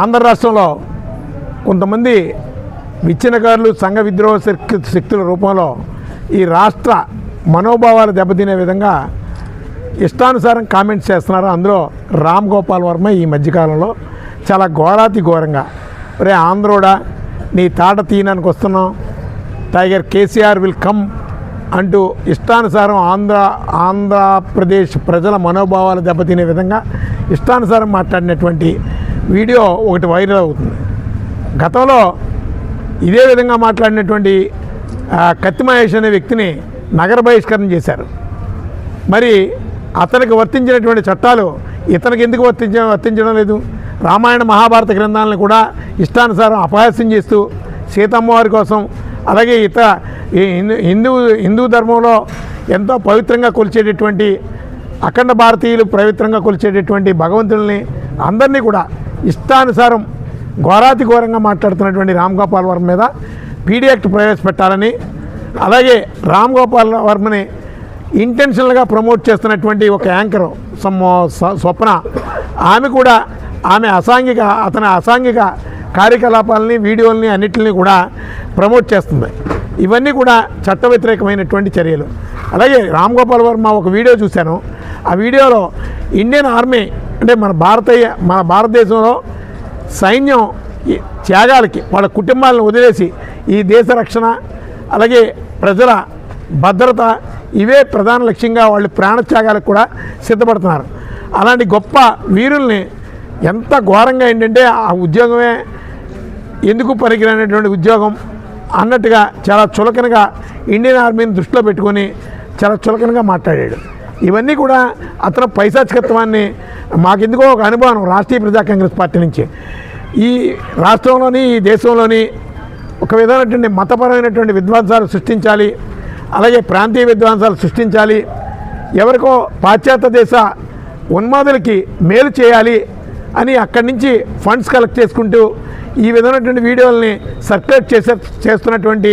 ఆంధ్ర రాష్ట్రంలో కొంతమంది విచ్ఛిన్నకారులు సంఘ విద్రోహ శక్తి శక్తుల రూపంలో ఈ రాష్ట్ర మనోభావాలు దెబ్బతినే విధంగా ఇష్టానుసారం కామెంట్స్ చేస్తున్నారు. అందులో రామ్ గోపాల్ వర్మ ఈ మధ్యకాలంలో చాలా ఘోరాతి ఘోరంగా రే ఆంధ్రోడా నీ తాట తీయడానికి వస్తున్నాం టైగర్ కేసీఆర్ విల్ కమ్ అంటూ ఇష్టానుసారం ఆంధ్ర ఆంధ్రప్రదేశ్ ప్రజల మనోభావాలు దెబ్బతినే విధంగా ఇష్టానుసారం మాట్లాడినటువంటి వీడియో ఒకటి వైరల్ అవుతుంది. గతంలో ఇదే విధంగా మాట్లాడినటువంటి కత్తి మహేష్ అనే వ్యక్తిని నగర బహిష్కరణ చేశారు. మరి అతనికి వర్తించినటువంటి చట్టాలు ఇతనికి ఎందుకు వర్తించ వర్తించడం లేదు? రామాయణ మహాభారత గ్రంథాలను కూడా ఇష్టానుసారం అపహాస్యం చేస్తూ సీతమ్మవారి కోసం అలాగే ఇతర ఈ హిందూ హిందూ హిందూ ధర్మంలో ఎంతో పవిత్రంగా కొలిచేటటువంటి అఖండ భారతీయులు పవిత్రంగా కొలిచేటటువంటి భగవంతుల్ని అందరినీ కూడా ఇష్టానుసారం ఘోరాతి ఘోరంగా మాట్లాడుతున్నటువంటి రామ్ గోపాల్ వర్మ మీద పీడీ యాక్ట్ ప్రవేశపెట్టాలని అలాగే రామ్ గోపాల్ వర్మని ఇంటెన్షనల్గా ప్రమోట్ చేస్తున్నటువంటి ఒక యాంకర్ సమ్ స్వప్న ఆమె కూడా ఆమె అసాంఘిక అతని అసాంఘిక కార్యకలాపాలని వీడియోలని అన్నిటిని కూడా ప్రమోట్ చేస్తుంది. ఇవన్నీ కూడా చట్ట వ్యతిరేకమైనటువంటి చర్యలు. అలాగే రామ్ గోపాల్ వర్మ ఒక వీడియో చూశాను. ఆ వీడియోలో ఇండియన్ ఆర్మీ అంటే మన భారతీయ మన భారతదేశంలో సైన్యం త్యాగాలకి వాళ్ళ కుటుంబాలను వదిలేసి ఈ దేశ రక్షణ అలాగే ప్రజల భద్రత ఇవే ప్రధాన లక్ష్యంగా వాళ్ళు ప్రాణత్యాగాలకు కూడా సిద్ధపడుతున్నారు. అలాంటి గొప్ప వీరుల్ని ఎంత ఘోరంగా ఏంటంటే ఆ ఉద్యోగమే ఎందుకు పనికిరానటువంటి ఉద్యోగం అన్నట్టుగా చాలా చులకనగా ఇండియన్ ఆర్మీని దృష్టిలో పెట్టుకొని చాలా చులకనగా మాట్లాడాడు. ఇవన్నీ కూడా అతను పైశాచికత్వాన్ని మాకెందుకో ఒక అనుభవం రాష్ట్రీయ ప్రజా కాంగ్రెస్ పార్టీ నుంచి. ఈ రాష్ట్రంలోని ఈ దేశంలోని ఒక విధమైనటువంటి మతపరమైనటువంటి విద్వాంసాలు సృష్టించాలి అలాగే ప్రాంతీయ విద్వాంసాలు సృష్టించాలి ఎవరికో పాశ్చాత్య దేశ ఉన్మాదులకి మేలు చేయాలి అని అక్కడి నుంచి ఫండ్స్ కలెక్ట్ చేసుకుంటూ ఈ విధమైనటువంటి వీడియోల్ని సర్క్యులేట్ చేసే చేస్తున్నటువంటి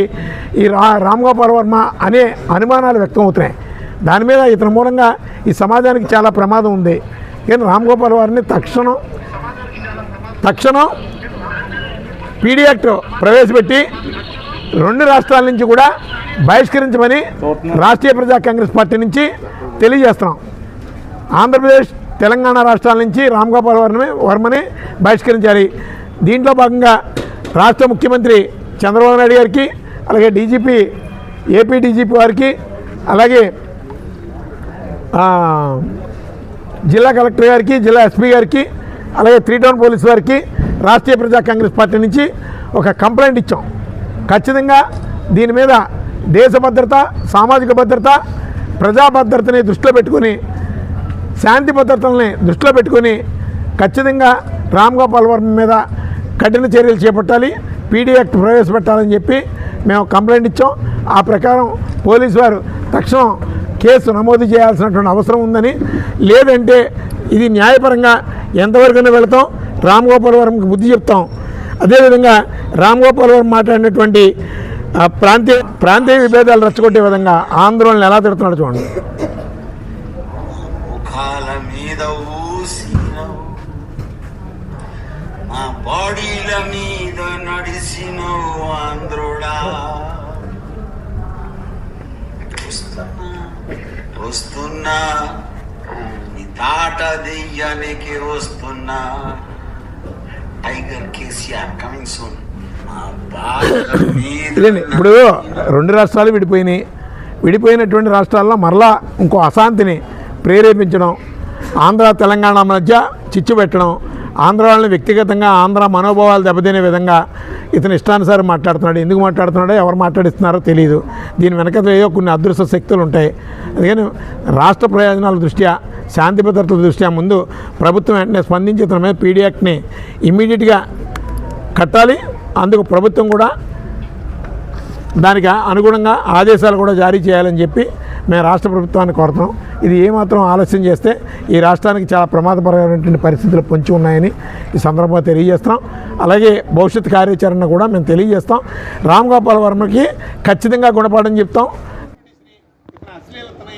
ఈ రా రామ్ గోపాల్ వర్మ అనే అనుమానాలు వ్యక్తం అవుతున్నాయి. దాని మీద ఇతని మూలంగా ఈ సమాజానికి చాలా ప్రమాదం ఉంది. కానీ రామ్ గోపాల్ వారిని తక్షణం తక్షణం పీడీ యాక్ట్ ప్రవేశపెట్టి రెండు రాష్ట్రాల నుంచి కూడా బహిష్కరించమని రాష్ట్రీయ ప్రజా కాంగ్రెస్ పార్టీ నుంచి తెలియజేస్తున్నాం. ఆంధ్రప్రదేశ్ తెలంగాణ రాష్ట్రాల నుంచి రామ్ గోపాల్ వర్మని బహిష్కరించాలి. దీంట్లో భాగంగా రాష్ట్ర ముఖ్యమంత్రి చంద్రబాబు నాయుడు గారికి అలాగే డీజీపీ ఏపీ డీజీపీ వారికి అలాగే జిల్లా కలెక్టర్ గారికి జిల్లా ఎస్పీ గారికి అలాగే త్రీ టౌన్ పోలీస్ వారికి రాష్ట్రీయ ప్రజా కాంగ్రెస్ పార్టీ నుంచి ఒక కంప్లైంట్ ఇచ్చాం. ఖచ్చితంగా దీని మీద దేశ భద్రత సామాజిక భద్రత ప్రజా భద్రతని దృష్టిలో పెట్టుకొని శాంతి భద్రతల్ని దృష్టిలో పెట్టుకొని ఖచ్చితంగా రామ్ గోపాల్ వర్మ మీద కఠిన చర్యలు చేపట్టాలి. పీడీ యాక్ట్ ప్రవేశపెట్టాలని చెప్పి మేము కంప్లైంట్ ఇచ్చాం. ఆ ప్రకారం పోలీసు వారు తక్షణం కేసు నమోదు చేయాల్సినటువంటి అవసరం ఉందని. లేదంటే ఇది న్యాయపరంగా ఎంతవరకైనా వెళతాం. రామ్ గోపాల్ వర్మకి బుద్ధి చెప్తాం. అదేవిధంగా రామ్ గోపాల్ వర్మ మాట్లాడినటువంటి ప్రాంతీయ ప్రాంతీయ విభేదాలు రచ్చగొట్టే విధంగా ఆందోళనలు ఎలా తిడుతున్నాడు చూడండి. మా బాడీల మీద నడిసినవు ఆంధ్రుడా. వస్తున్నా నీ తాట దెయ్యానికి వస్తున్నా. Tiger KCR coming soon. ఇప్పుడు రెండు రాష్ట్రాలు విడిపోయినాయి. విడిపోయినటువంటి రాష్ట్రాల్లో మరలా ఇంకో అశాంతిని ప్రేరేపించడం ఆంధ్ర తెలంగాణ మధ్య చిచ్చు పెట్టడం ఆంధ్ర వాళ్ళని వ్యక్తిగతంగా ఆంధ్ర మనోభావాలు దెబ్బతినే విధంగా ఇతను ఇష్టానుసారం మాట్లాడుతున్నాడు. ఎందుకు మాట్లాడుతున్నాడో ఎవరు మాట్లాడిస్తున్నారో తెలియదు దీని వెనక ఏదో కొన్ని అదృశ్య శక్తులు ఉంటాయి. అందుకని రాష్ట్ర ప్రయోజనాల దృష్ట్యా శాంతి భద్రతల దృష్ట్యా ముందు ప్రభుత్వం వెంటనే స్పందించి ఇతని మీద పీడీ యాక్ట్ని ఇమ్మీడియట్గా కట్టాలి. అందుకు ప్రభుత్వం కూడా దానికి అనుగుణంగా ఆదేశాలు కూడా జారీ చేయాలని చెప్పి మేము రాష్ట్ర ప్రభుత్వాన్ని కోరుతాం ఇది ఏమాత్రం ఆలస్యం చేస్తే ఈ రాష్ట్రానికి చాలా ప్రమాదపరమైనటువంటి పరిస్థితులు పొంచి ఉన్నాయని ఈ సందర్భంగా తెలియజేస్తాం అలాగే భవిష్యత్ కార్యాచరణ కూడా మేము తెలియజేస్తాం. రామ్ గోపాల్ వర్మకి ఖచ్చితంగా గుణపాఠం చెప్తాం. అశ్లీలతని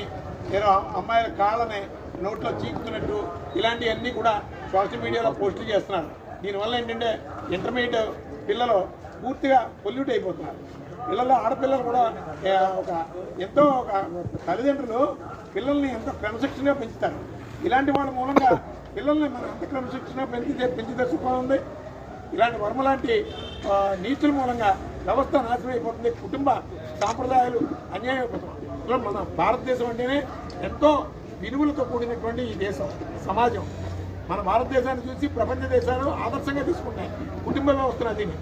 అమ్మాయిల కాళ్ళని నోట్లో చీకుతున్నట్టు ఇలాంటివన్నీ కూడా సోషల్ మీడియాలో పోస్టులు చేస్తున్నారు. దీనివల్ల ఏంటంటే ఇంటర్మీడియట్ పిల్లలు పూర్తిగా పొల్యూట్ అయిపోతున్నారు. పిల్లలు ఆడపిల్లలు కూడా ఒక ఎంతో ఒక తల్లిదండ్రులు పిల్లల్ని ఎంతో క్రమశిక్షణగా పెంచుతారు. ఇలాంటి వాళ్ళ మూలంగా పిల్లల్ని మనం ఎంత క్రమశిక్షణ పెంచితే పెంచితే సుఖం ఉంది? ఇలాంటి వర్మ లాంటి నీతుల మూలంగా వ్యవస్థ నాశనం అయిపోతుంది కుటుంబ సాంప్రదాయాలు అన్యాయం అయిపోతుంది మన భారతదేశం అంటేనే ఎంతో విలువలతో కూడినటువంటి ఈ దేశం సమాజం. మన భారతదేశాన్ని చూసి ప్రపంచ దేశాలు ఆదర్శంగా తీసుకుంటాయి కుటుంబ వ్యవస్థను దీన్ని